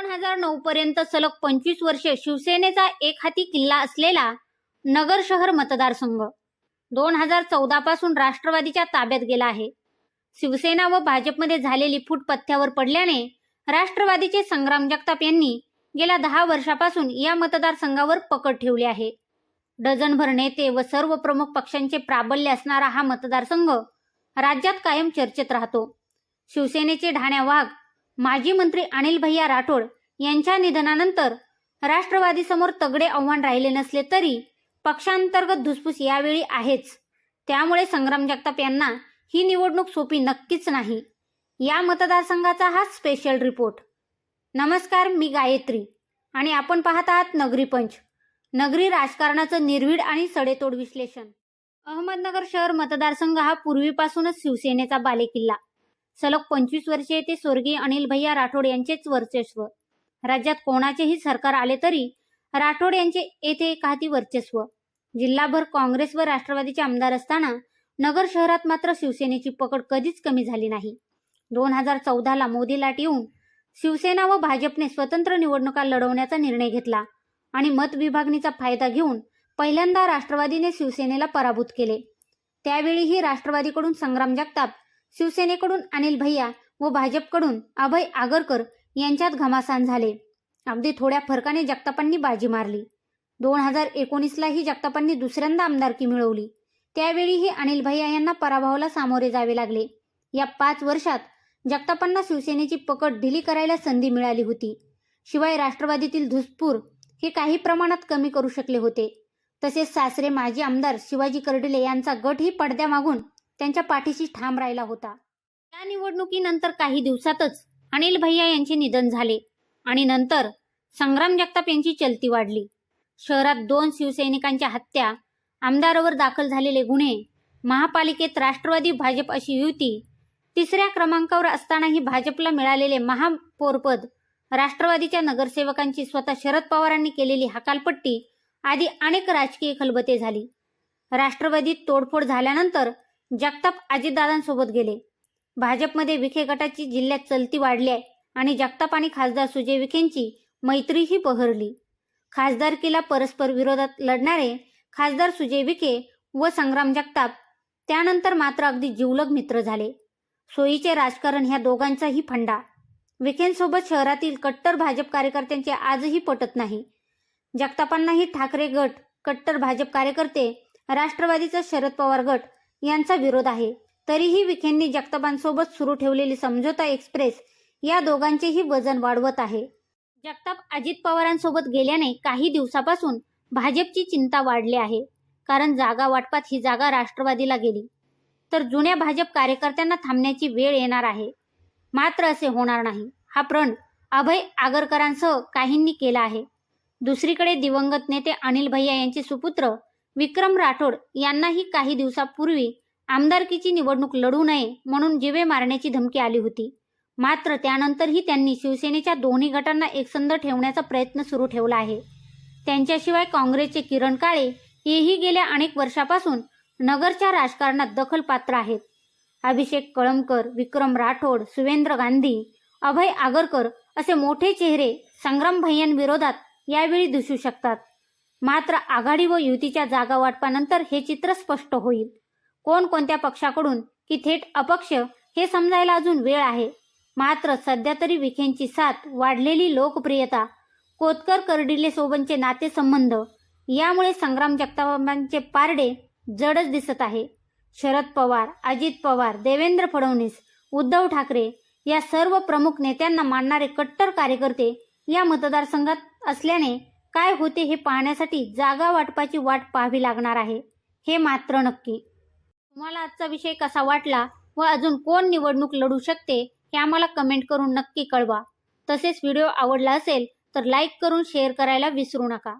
दोन हजार नऊ पर्यंत सलग पंचवीस वर्षे शिवसेनेचा एक हाती किल्ला असलेला नगर शहर मतदारसंघ दोन हजार चौदा पासून राष्ट्रवादीच्या ताब्यात गेला आहे. शिवसेना व भाजपमध्ये झालेली फूट पथ्यावर पडल्याने राष्ट्रवादीचे संग्राम जगताप यांनी गेल्या दहा वर्षापासून या मतदारसंघावर पकड ठेवली आहे. डझनभर नेते व सर्व प्रमुख पक्षांचे प्राबल्य असणारा हा मतदारसंघ राज्यात कायम चर्चेत राहतो. शिवसेनेचे ढाण्या वाघ माजी मंत्री अनिल भैया राठोड यांच्या निधनानंतर राष्ट्रवादीसमोर तगडे आव्हान राहिले नसले तरी पक्षांतर्गत धुसफूस यावेळी आहेच. त्यामुळे संग्राम जगताप यांना ही निवडणूक सोपी नक्कीच नाही. या मतदारसंघाचा हा स्पेशल रिपोर्ट नमस्कार मी गायत्री आणि आपण पाहत आहात नगरी पंच. नगरी राजकारणाचं निर्भीड आणि सडेतोड विश्लेषण. अहमदनगर शहर मतदारसंघ हा पूर्वीपासूनच शिवसेनेचा बालेकिल्ला. सलग पंचवीस वर्षे ते स्वर्गीय अनिल भैया राठोड यांचेच वर्चस्व. राज्यात कोणाचेही सरकार आले तरी राठोड यांचे येथे एक वर्चस्व. जिल्हाभर काँग्रेस व राष्ट्रवादीचे आमदार असताना नगर शहरात मात्र शिवसेनेची पकड कधीच कमी झाली नाही. दोन हजार चौदाला मोदी लाट येऊन शिवसेना व भाजपने स्वतंत्र निवडणुका लढवण्याचा निर्णय घेतला आणि मतविभागणीचा फायदा घेऊन पहिल्यांदा राष्ट्रवादीने शिवसेनेला पराभूत केले. त्यावेळीही राष्ट्रवादीकडून संग्राम जगताप शिवसेनेकडून अनिल भैया व भाजपकडून अभय आगरकर यांच्यात घमासान झाले. अगदी थोड्या फरकाने जगतापांनी बाजी मारली. दोन हजार एकोणीसलाही जगतापांनी दुसऱ्यांदा आमदारकी मिळवली. त्यावेळीही अनिल भैया यांना पराभवाला सामोरे जावे लागले. या पाच वर्षात जगतापांना शिवसेनेची पकड ढिली करायला संधी मिळाली होती. शिवाय राष्ट्रवादीतील धुसपूर हे काही प्रमाणात कमी करू शकले होते. तसेच सासरे माजी आमदार शिवाजी कर्डिले यांचा गटही पडद्यामागून त्यांच्या पाठीशी ठाम राहिला होता. या निवडणुकीनंतर काही दिवसातच अनिल भैया यांचे निधन झाले आणि नंतर संग्राम जगताप यांची चलती वाढली. शहरात दोन शिवसैनिकांच्या हत्या आमदारावर दाखल झालेले गुन्हे महापालिकेत राष्ट्रवादी भाजप अशी युती तिसऱ्या क्रमांकावर असतानाही भाजपला मिळालेले महापौरपद राष्ट्रवादीच्या नगरसेवकांची स्वतः शरद पवारांनी केलेली हकालपट्टी आदी अनेक राजकीय खलबते झाली. राष्ट्रवादीत तोडफोड झाल्यानंतर जगताप अजितदादांसोबत गेले. भाजपमध्ये विखे गटाची जिल्ह्यात चलती वाढली आहे आणि जगताप आणि खासदार सुजय विखेंची मैत्रीही बहरली. खासदारकीला परस्पर विरोधात लढणारे खासदार सुजय विखे व संग्राम जगताप त्यानंतर मात्र अगदी जिवलग मित्र झाले. सोयीचे राजकारण ह्या दोघांचाही फंडा. विखेंसोबत शहरातील कट्टर भाजप कार्यकर्त्यांचे आजही पटत नाही. जगतापांनाही ठाकरे गट कट्टर भाजप कार्यकर्ते राष्ट्रवादीचा शरद पवार गट यांचा विरोध आहे. तरीही विखेंनी जगतापांसोबत सुरू ठेवलेली समझोता एक्सप्रेस या दोघांचेही वजन वाढवत आहे. जगताप अजित पवारांसोबत गेल्याने काही दिवसापासून भाजपची चिंता वाढली आहे. कारण जागा वाटपात ही जागा राष्ट्रवादीला गेली. तर जुन्या भाजप कार्यकर्त्यांना थांबण्याची वेळ येणार आहे. मात्र असे होणार नाही. हा प्रण अभय आगरकरांसह काहींनी केला आहे. दुसरीकडे दिवंगत नेते अनिल भैया यांचे सुपुत्र विक्रम राठोड यांनाही काही दिवसापूर्वी आमदारकीची निवडणूक लढू नये म्हणून जिवे मारण्याची धमकी आली होती. मात्र त्यानंतरही त्यांनी शिवसेनेच्या दोन्ही गटांना एकसंध ठेवण्याचा प्रयत्न सुरू ठेवला आहे. त्यांच्याशिवाय काँग्रेसचे किरण काळे हेही गेल्या अनेक वर्षापासून नगरच्या राजकारणात दखल पात्र आहेत. अभिषेक कळमकर विक्रम राठोड सुवेंद्र गांधी अभय आगरकर असे मोठे चेहरे संग्राम भैयांविरोधात यावेळी दिसू शकतात. मात्र आघाडी व युतीच्या जागा वाटपानंतर हे चित्र स्पष्ट होईल. कोण कोणत्या पक्षाकडून की थेट अपक्ष हे समजायला अजून वेळ आहे. मात्र सध्या तरी विखेंची साथ वाढलेली लोकप्रियता कोतकर करडिले सोबतचे नातेसंबंध यामुळे संग्राम जगतापांचे पारडे जडच दिसत आहे. शरद पवार अजित पवार देवेंद्र फडणवीस उद्धव ठाकरे या सर्व प्रमुख नेत्यांना मानणारे कट्टर कार्यकर्ते या मतदारसंघात असल्याने काय होते हे पाहण्यासाठी जागा वाटपाची वाट पाहावी लागणार आहे हे मात्र नक्की. तुम्हाला आजचा विषय कसा वाटला व अजून कोण निवडणूक लढू शकते हे आम्हाला कमेंट करून नक्की कळवा. तसेच व्हिडिओ आवडला असेल तर लाईक करून शेअर करायला विसरू नका.